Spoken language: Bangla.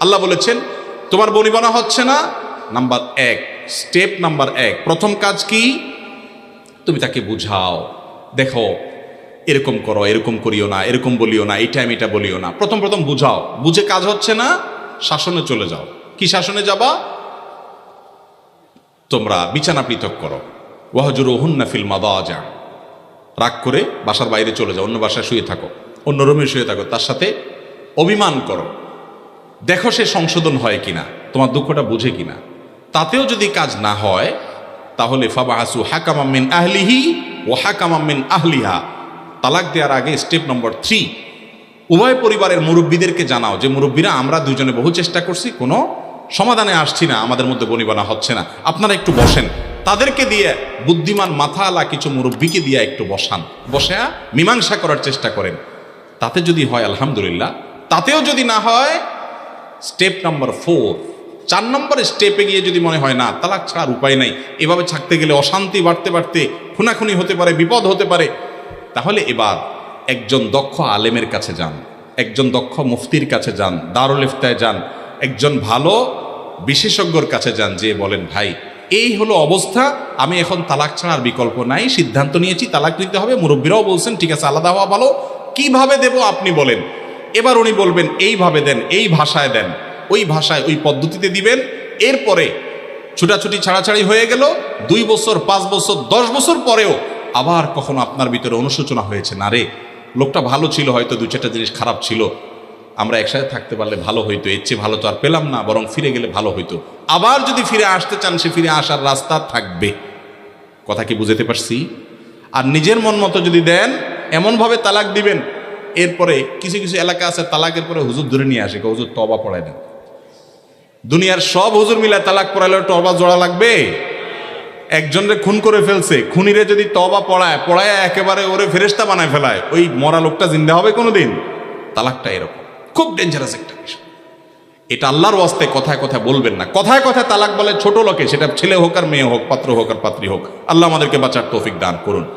আল্লাহ বলেছেন, তোমার বনিবনা হচ্ছে না? নাম্বার এক, স্টেপ নাম্বার এক, প্রথম কাজ কি? তুমি তাকে বুঝাও। দেখো, এরকম করো, এরকম করিও না, এরকম বলিও না, এই টাইম এটা বলিও না। প্রথম প্রথম বুঝাও। বুঝে কাজ হচ্ছে না, শাসনে চলে যাও। কি শাসনে যাবা? তোমরা বিছানা পৃথক করো। ওয়াহজুর হুন্না ফিল যা রাগ করে বাসার বাইরে চলে যাও, অন্য বাসায় শুয়ে থাকো, অন্য রুমে শুয়ে থাকো, তার সাথে অভিমান করো। দেখো সে সংশোধন হয় কিনা, তোমার দুঃখটা বুঝে কিনা। তাতেও যদি কাজ না হয়, তাহলে ফাবাহাসু হাকামামিন আহলিহি ও হাকামামিন আহলিহা। তালাক দেওয়ার আগে স্টেপ নম্বর থ্রি, উভয় পরিবারের মুরব্বীদেরকে জানাও যে, মুরব্বীরা, আমরা দুজনে বহু চেষ্টা করছি, কোনো সমাধানে আসছি না, আমাদের মধ্যে বনিবনা হচ্ছে না। আপনারা একটু বসেন। তাদেরকে দিয়ে বুদ্ধিমান মাথাওয়ালা কিছু মুরব্বীকে দিয়ে একটু বসান। বসে মীমাংসা করার চেষ্টা করেন। তাতে যদি হয়, আলহামদুলিল্লাহ। তাতেও যদি না হয় স্টেপ নাম্বার ফোর। চার নম্বর স্টেপে গিয়ে যদি মনে হয় না, তালাক ছাড়ার উপায় নাই, এভাবে থাকতে গেলে অশান্তি বাড়তে বাড়তে খুনাখুনি হতে পারে, বিপদ হতে পারে। তাহলে এবার একজন দক্ষ আলেমের কাছে যান, একজন দক্ষ মুফতির কাছে যান, দারুল ইফতায় যান, একজন ভালো বিশেষজ্ঞর কাছে যান, যে বলেন, ভাই, এই হলো অবস্থা, আমি এখন তালাক ছাড়ার বিকল্প নাই, সিদ্ধান্ত নিয়েছি, তালাক নিতে হবে, মুরব্বীরাও বলছেন, ঠিক আছে, আলাদা হওয়া ভালো, কীভাবে দেব আপনি বলেন। এবার উনি বলবেন, এইভাবে দেন, এই ভাষায় দেন। ওই ভাষায়, ওই পদ্ধতিতে দিবেন। এরপরে ছুটাছুটি, ছাড়াছাড়ি হয়ে গেল। দুই বছর, পাঁচ বছর, দশ বছর পরেও আবার কখনো আপনার ভিতরে অনুশোচনা হয়েছে। না রে, লোকটা ভালো ছিল, হয়তো দু চারটা জিনিস খারাপ ছিল। আমরা একসাথে থাকতে পারলে ভালো হইতো, এর চেয়ে ভালো তো আর পেলাম না, বরং ফিরে গেলে ভালো হইতো। আবার যদি ফিরে আসতে চান, সে ফিরে আসার রাস্তা থাকবে। কথা কি বুঝতে পারছি? আর নিজের মন মতো যদি দেন, এমনভাবে তালাক দিবেন এরপরে কিছু কিছু এলাকা আছে, তালাকের পরে হুজুর ধরে নিয়ে আসে হুজুর তবা পড়ায় দেন। দুনিয়ার সব হুজুর মিলে তালাক পড়াইলে তবা জোড়া লাগবে? একজনরে খুন করে ফেলছে, খুনিরে যদি তবা পড়ায় পড়ায় একেবারে ওরে ফেরেস্তা বানায় ফেলায়, ওই মরা লোকটা জিন্দা হবে কোনোদিন? তালাকটা এরকম। খুব ডেঞ্জারাস একটা বিষয়। এটা আল্লাহর ওয়াস্তে কথায় কথায় বলবেন না। কথায় কথায় তালাক বলে ছোট লোকে, সেটা ছেলে হোক আর মেয়ে হোক, পাত্র হোক আর পাত্রী হোক, আল্লাহ আমাদেরকে বাঁচার তৌফিক দান করুন।